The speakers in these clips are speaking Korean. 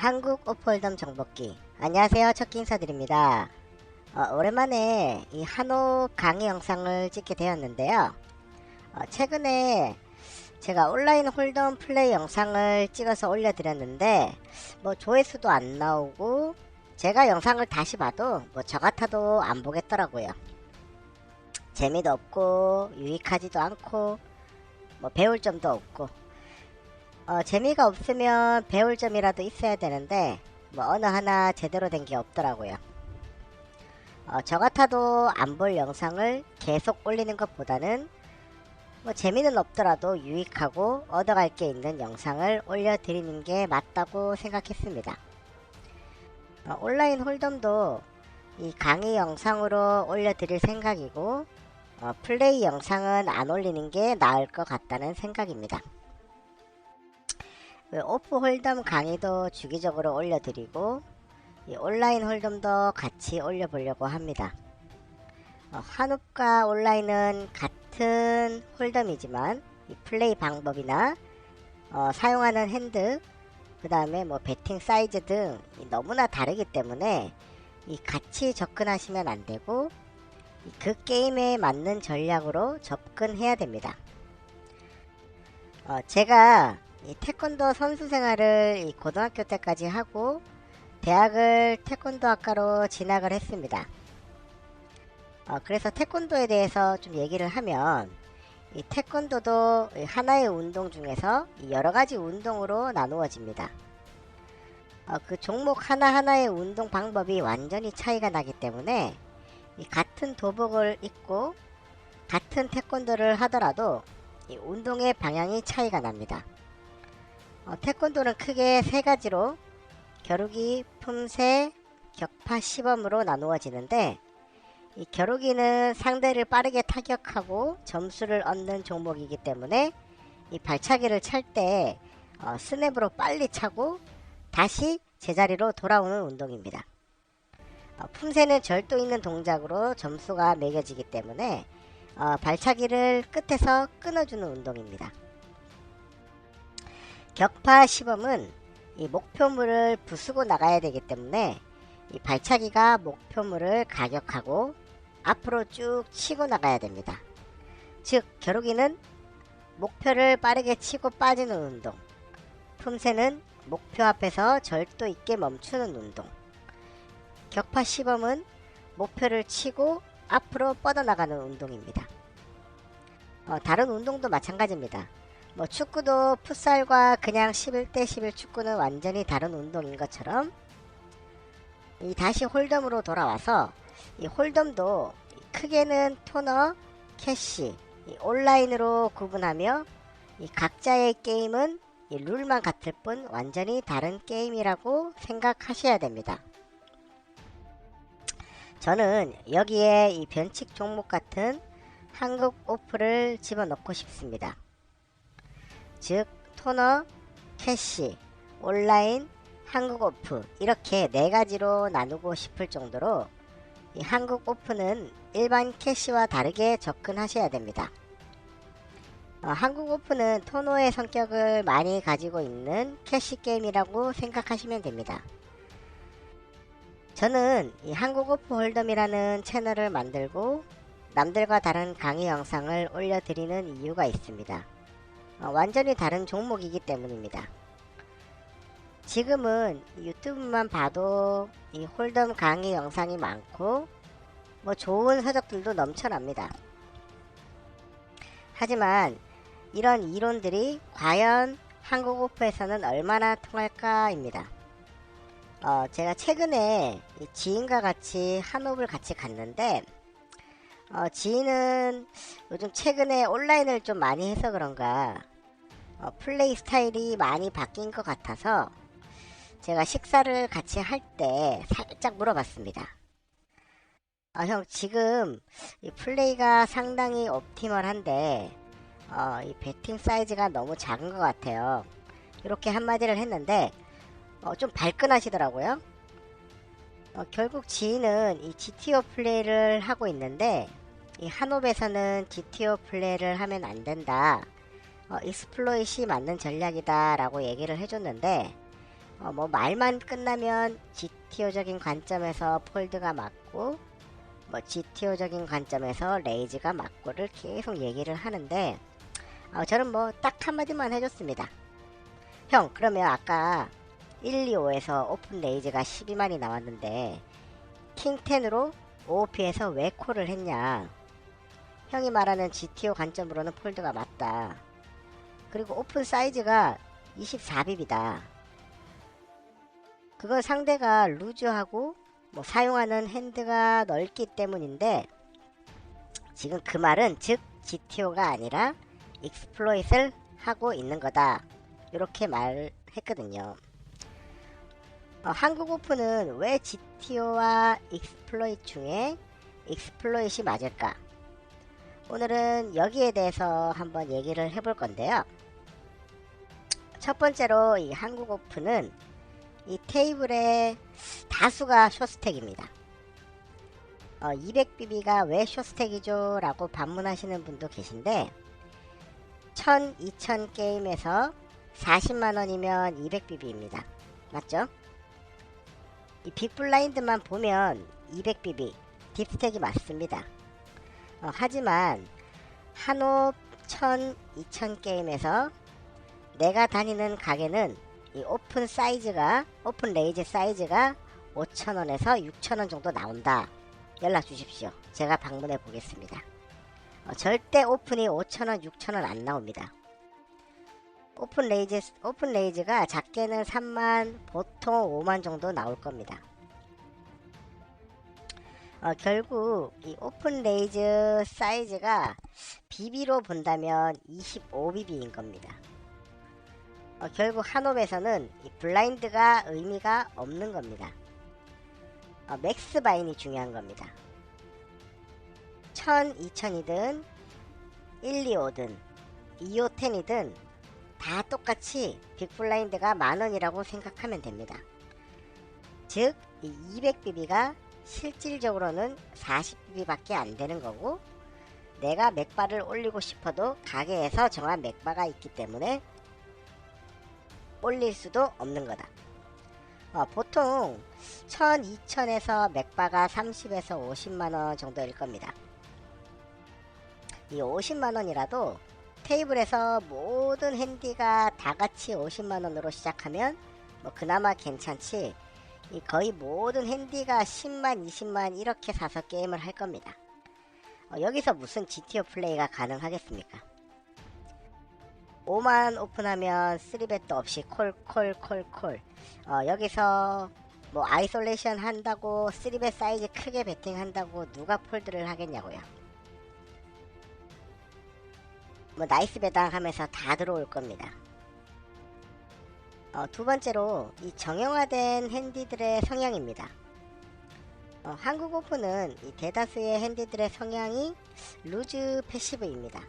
한국 오폴덤 정복기. 안녕하세요. 첫 인사드립니다. 어, 오랜만에 이 한옥 강의 영상을 찍게 되었는데요. 어, 최근에 제가 온라인 홀덤 플레이 영상을 찍어서 올려드렸는데 뭐 조회수도 안 나오고 제가 영상을 다시 봐도 뭐 저 같아도 안 보겠더라고요. 재미도 없고 유익하지도 않고 뭐 배울 점도 없고 어, 재미가 없으면 배울 점이라도 있어야 되는데 뭐 어느 하나 제대로 된 게 없더라고요. 어, 저 같아도 안 볼 영상을 계속 올리는 것보다는 뭐 재미는 없더라도 유익하고 얻어갈 게 있는 영상을 올려드리는 게 맞다고 생각했습니다. 어, 온라인 홀덤도 이 강의 영상으로 올려드릴 생각이고 어, 플레이 영상은 안 올리는 게 나을 것 같다는 생각입니다. 그 오프 홀덤 강의도 주기적으로 올려드리고 이 온라인 홀덤도 같이 올려보려고 합니다. 어, 한옵과 온라인은 같은 홀덤이지만 이 플레이 방법이나 어, 사용하는 핸드 그 다음에 뭐 배팅 사이즈 등이 너무나 다르기 때문에 이 같이 접근하시면 안 되고 이그 게임에 맞는 전략으로 접근해야 됩니다. 어, 제가 이 태권도 선수 생활을 이 고등학교 때까지 하고 대학을 태권도 학과로 진학을 했습니다. 어, 그래서 태권도에 대해서 좀 얘기를 하면 이 태권도도 이 하나의 운동 중에서 이 여러 가지 운동으로 나누어집니다. 어, 그 종목 하나하나의 운동 방법이 완전히 차이가 나기 때문에 이 같은 도복을 입고 같은 태권도를 하더라도 이 운동의 방향이 차이가 납니다. 어, 태권도는 크게 세 가지로 겨루기, 품새, 격파, 시범으로 나누어지는데 이 겨루기는 상대를 빠르게 타격하고 점수를 얻는 종목이기 때문에 이 발차기를 찰때 어, 스냅으로 빨리 차고 다시 제자리로 돌아오는 운동입니다. 어, 품새는 절도 있는 동작으로 점수가 매겨지기 때문에 어, 발차기를 끝에서 끊어주는 운동입니다. 격파 시범은 이 목표물을 부수고 나가야 되기 때문에 이 발차기가 목표물을 가격하고 앞으로 쭉 치고 나가야 됩니다. 즉 겨루기는 목표를 빠르게 치고 빠지는 운동 품새는 목표 앞에서 절도 있게 멈추는 운동 격파 시범은 목표를 치고 앞으로 뻗어나가는 운동입니다. 어, 다른 운동도 마찬가지입니다. 뭐 축구도 풋살과 그냥 11대 11 축구는 완전히 다른 운동인 것처럼 이 다시 홀덤으로 돌아와서 이 홀덤도 크게는 토너, 캐시, 이 온라인으로 구분하며 이 각자의 게임은 이 룰만 같을 뿐 완전히 다른 게임이라고 생각하셔야 됩니다. 저는 여기에 이 변칙 종목 같은 한국 오프를 집어넣고 싶습니다. 즉 토너, 캐시, 온라인, 한국 오프 이렇게 네 가지로 나누고 싶을 정도로 이 한국 오프는 일반 캐시와 다르게 접근하셔야 됩니다. 어, 한국 오프는 토너의 성격을 많이 가지고 있는 캐시 게임이라고 생각하시면 됩니다. 저는 이 한국 오프 홀덤이라는 채널을 만들고 남들과 다른 강의 영상을 올려드리는 이유가 있습니다. 어, 완전히 다른 종목이기 때문입니다. 지금은 유튜브만 봐도 이 홀덤 강의 영상이 많고 뭐 좋은 서적들도 넘쳐납니다. 하지만 이런 이론들이 과연 한국 오프에서는 얼마나 통할까입니다. 어, 제가 최근에 이 지인과 같이 한옥을 같이 갔는데 어, 지인은 요즘 최근에 온라인을 좀 많이 해서 그런가 어, 플레이 스타일이 많이 바뀐 것 같아서 제가 식사를 같이 할 때 살짝 물어봤습니다. 아, 형, 지금 이 플레이가 상당히 옵티멀한데, 어, 이 배팅 사이즈가 너무 작은 것 같아요. 이렇게 한마디를 했는데, 어, 좀 발끈하시더라고요. 어, 결국 지인은 이 GTO 플레이를 하고 있는데, 이 한옵에서는 GTO 플레이를 하면 안 된다. 어, 익스플로잇이 맞는 전략이다 라고 얘기를 해줬는데 어, 뭐 말만 끝나면 GTO적인 관점에서 폴드가 맞고 뭐 GTO적인 관점에서 레이즈가 맞고를 계속 얘기를 하는데 어, 저는 뭐 딱 한마디만 해줬습니다. 형 그러면 아까 1, 2, 5에서 오픈 레이즈가 12만이 나왔는데 킹10으로 OOP에서 왜 콜을 했냐 형이 말하는 GTO 관점으로는 폴드가 맞다. 그리고 오픈 사이즈가 24빕이다. 그건 상대가 루즈하고 뭐 사용하는 핸드가 넓기 때문인데 지금 그 말은 즉 GTO가 아니라 익스플로잇을 하고 있는 거다. 이렇게 말했거든요. 어, 한국 오픈은 왜 GTO와 익스플로잇 중에 익스플로잇이 맞을까? 오늘은 여기에 대해서 한번 얘기를 해볼 건데요. 첫 번째로 이 한국 오픈은 이 테이블의 다수가 쇼스택입니다. 어, 200BB가 왜 쇼스택이죠? 라고 반문하시는 분도 계신데 1000, 2000 게임에서 40만원이면 200BB입니다. 맞죠? 이 빅블라인드만 보면 200BB 딥스택이 맞습니다. 어, 하지만 한옵 1000, 2000 게임에서 내가 다니는 가게는 이 오픈 사이즈가 오픈 레이즈 사이즈가 5천원에서 6천원 정도 나온다. 연락 주십시오. 제가 방문해 보겠습니다. 어, 절대 오픈이 5천원, 6천원 안 나옵니다. 오픈 레이즈 오픈 레이즈가 작게는 3만, 보통 5만 정도 나올 겁니다. 어, 결국 이 오픈 레이즈 사이즈가 BB로 본다면 25BB인 겁니다. 어, 결국 한옵에서는 이 블라인드가 의미가 없는 겁니다. 어, 맥스 바인이 중요한 겁니다. 1000, 2000이든 125든 2510이든 다 똑같이 빅블라인드가 만원이라고 생각하면 됩니다. 즉, 이 200BB가 실질적으로는 40BB밖에 안 되는 거고 내가 맥바를 올리고 싶어도 가게에서 정한 맥바가 있기 때문에 올릴 수도 없는 거다. 어, 보통 1000, 2000에서 맥바가 30에서 50만원 정도일 겁니다. 이 50만원이라도 테이블에서 모든 핸디가 다 같이 50만원으로 시작하면 뭐 그나마 괜찮지 이 거의 모든 핸디가 10만, 20만 이렇게 사서 게임을 할 겁니다. 어, 여기서 무슨 GTO 플레이가 가능하겠습니까? 5만 오픈하면 3벳도 없이 콜, 콜, 콜, 콜. 어, 여기서 뭐 아이솔레이션 한다고 3벳 사이즈 크게 베팅 한다고 누가 폴드를 하겠냐고요. 뭐 나이스 배당 하면서 다 들어올 겁니다. 어, 두 번째로 이 정형화된 핸디들의 성향입니다. 어, 한국 오픈은 이 대다수의 핸디들의 성향이 루즈 패시브입니다.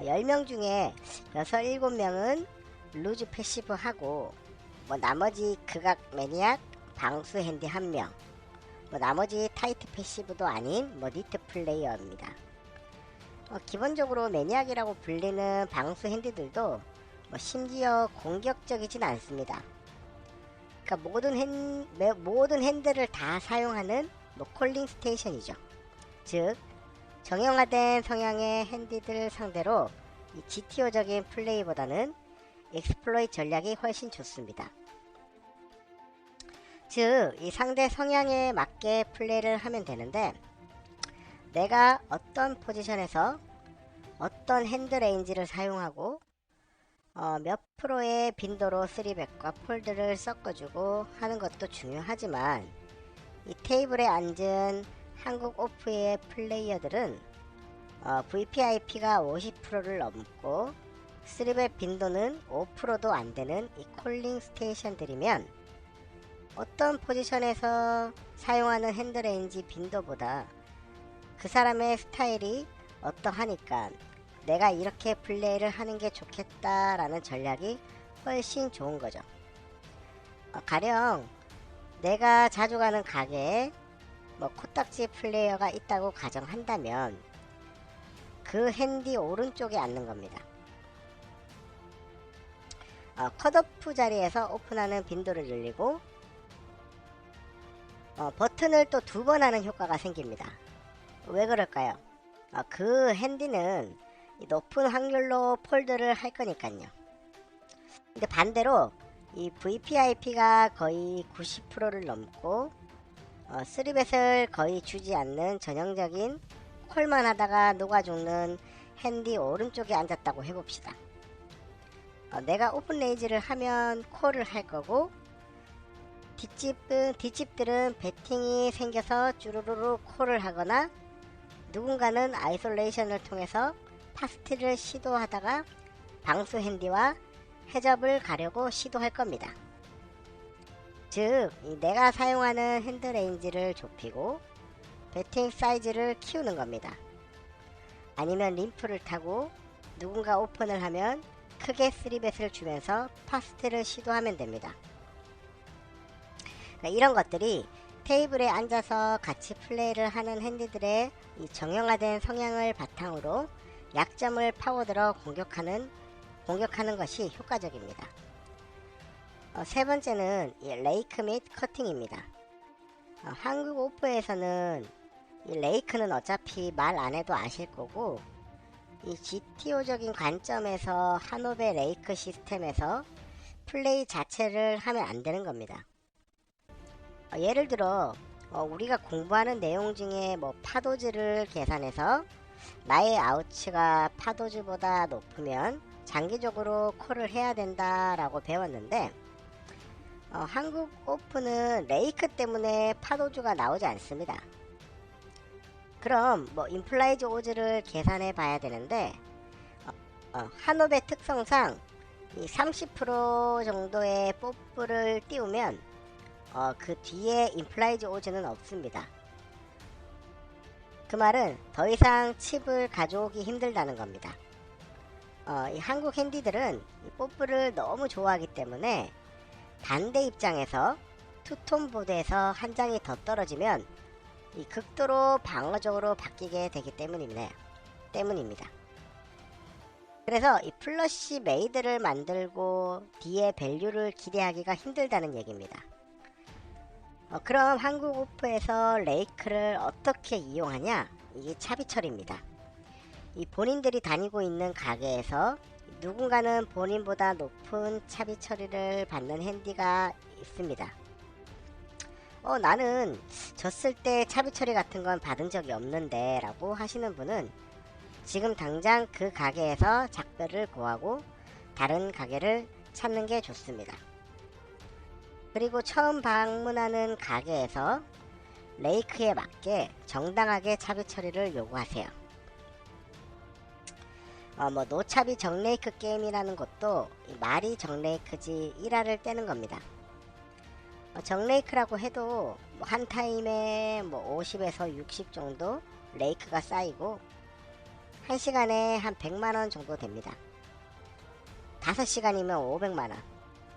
어, 10명 중에 6, 7명은 루즈 패시브 하고 뭐 나머지 극악 매니악 방수 핸디 1명 뭐 나머지 타이트 패시브도 아닌 뭐 니트 플레이어입니다. 어, 기본적으로 매니악이라고 불리는 방수 핸디들도 뭐 심지어 공격적이진 않습니다. 그러니까 모든 핸 매, 모든 핸들을 다 사용하는 뭐 콜링 스테이션이죠. 즉 정형화된 성향의 핸디들 상대로 이 GTO적인 플레이보다는 익스플로이 전략이 훨씬 좋습니다. 즉, 이 상대 성향에 맞게 플레이를 하면 되는데, 내가 어떤 포지션에서 어떤 핸드 레인지를 사용하고 어, 몇 프로의 빈도로 3백과 폴드를 섞어주고 하는 것도 중요하지만 이 테이블에 앉은 한국 오프의 플레이어들은 어, VPIP가 50%를 넘고 3백 빈도는 5%도 안 되는 이 콜링 스테이션들이면 어떤 포지션에서 사용하는 핸드레인지 빈도보다 그 사람의 스타일이 어떠하니까 내가 이렇게 플레이를 하는 게 좋겠다라는 전략이 훨씬 좋은 거죠. 어, 가령 내가 자주 가는 가게에 뭐 코딱지 플레이어가 있다고 가정한다면 그 핸디 오른쪽에 앉는 겁니다. 어, 컷오프 자리에서 오픈하는 빈도를 늘리고 어, 버튼을 또 두 번 하는 효과가 생깁니다. 왜 그럴까요? 어, 그 핸디는 이 높은 확률로 폴드를 할 거니까요. 근데 반대로 이 VPIP가 거의 90%를 넘고 어, 3벳을 거의 주지 않는 전형적인 콜만 하다가 녹아 죽는 핸디 오른쪽에 앉았다고 해봅시다. 어, 내가 오픈 레이즈를 하면 콜을 할 거고 뒷집은 뒷집들은 배팅이 생겨서 쭈루루루 콜을 하거나 누군가는 아이솔레이션을 통해서 파스티를 시도하다가 방수 핸디와 해접을 가려고 시도할 겁니다. 즉, 이 내가 사용하는 핸드 레인지를 좁히고 배팅 사이즈를 키우는 겁니다. 아니면 림프를 타고 누군가 오픈을 하면 크게 3벳을 주면서 파스트를 시도하면 됩니다. 그러니까 이런 것들이 테이블에 앉아서 같이 플레이를 하는 핸디들의 이 정형화된 성향을 바탕으로 약점을 파고들어 공격하는 공격하는 것이 효과적입니다. 어, 세 번째는 이 레이크 및 커팅입니다. 어, 한국 오프에서는 이 레이크는 어차피 말 안 해도 아실 거고 이 GTO적인 관점에서 한옵의 레이크 시스템에서 플레이 자체를 하면 안 되는 겁니다. 어, 예를 들어 어, 우리가 공부하는 내용 중에 뭐 파도즈를 계산해서 나의 아우치가 파도즈보다 높으면 장기적으로 콜을 해야 된다라고 배웠는데 어, 한국 오픈은 레이크 때문에 파도주가 나오지 않습니다. 그럼 뭐 인플라이즈 오즈를 계산해 봐야 되는데 어, 어, 한옵의 특성상 이 30% 정도의 뽀뽀를 띄우면 어, 그 뒤에 인플라이즈 오즈는 없습니다. 그 말은 더 이상 칩을 가져오기 힘들다는 겁니다. 어, 이 한국 핸디들은 이 뽀뽀를 너무 좋아하기 때문에 반대 입장에서 투톤 보드에서 한 장이 더 떨어지면 이 극도로 방어적으로 바뀌게 되기 때문입니다. 때문입니다. 그래서 이 플러시 메이드를 만들고 뒤에 밸류를 기대하기가 힘들다는 얘기입니다. 어, 그럼 한국 오프에서 레이크를 어떻게 이용하냐? 이게 차비철입니다. 이 본인들이 다니고 있는 가게에서 누군가는 본인보다 높은 차비 처리를 받는 핸디가 있습니다. 어, 나는 졌을 때 차비 처리 같은 건 받은 적이 없는데 라고 하시는 분은 지금 당장 그 가게에서 작별을 고하고 다른 가게를 찾는 게 좋습니다. 그리고 처음 방문하는 가게에서 레이크에 맞게 정당하게 차비 처리를 요구하세요. 어, 뭐 노차비 정레이크 게임이라는 것도 말이 정레이크지 일화를 떼는 겁니다. 어, 정레이크라고 해도 뭐 한 타임에 뭐 50에서 60 정도 레이크가 쌓이고 한 시간에 한 100만 원 정도 됩니다. 5시간이면 500만 원.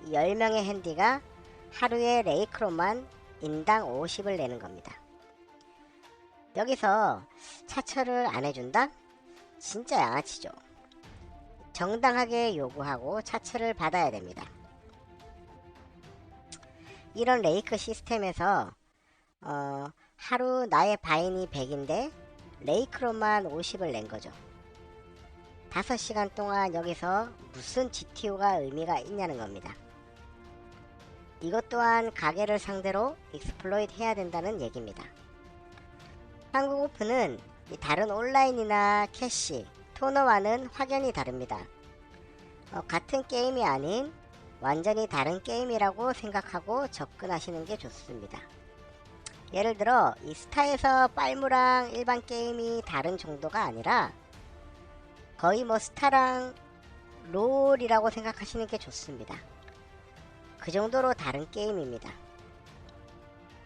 10명의 핸디가 하루에 레이크로만 인당 50을 내는 겁니다. 여기서 차처를 안 해준다? 진짜 양아치죠. 정당하게 요구하고 차처를 받아야 됩니다. 이런 레이크 시스템에서 어, 하루 나의 바인이 100인데 레이크로만 50을 낸 거죠. 5시간 동안 여기서 무슨 GTO가 의미가 있냐는 겁니다. 이것 또한 가게를 상대로 익스플로이트 해야 된다는 얘기입니다. 한국 오픈은 다른 온라인이나 캐시, 토너와는 확연히 다릅니다. 어, 같은 게임이 아닌 완전히 다른 게임이라고 생각하고 접근하시는 게 좋습니다. 예를 들어 이 스타에서 빨무랑 일반 게임이 다른 정도가 아니라 거의 뭐 스타랑 롤이라고 생각하시는 게 좋습니다. 그 정도로 다른 게임입니다.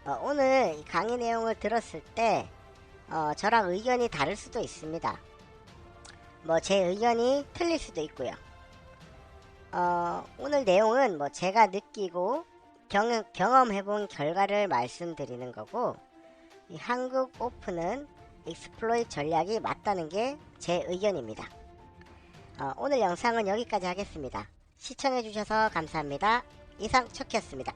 어, 오늘 강의 내용을 들었을 때 어, 저랑 의견이 다를 수도 있습니다. 뭐 제 의견이 틀릴 수도 있고요. 어, 오늘 내용은 뭐 제가 느끼고 경험, 경험해본 결과를 말씀드리는 거고 이 한국 오픈은 익스플로이 전략이 맞다는 게 제 의견입니다. 어, 오늘 영상은 여기까지 하겠습니다. 시청해주셔서 감사합니다. 이상 척키였습니다.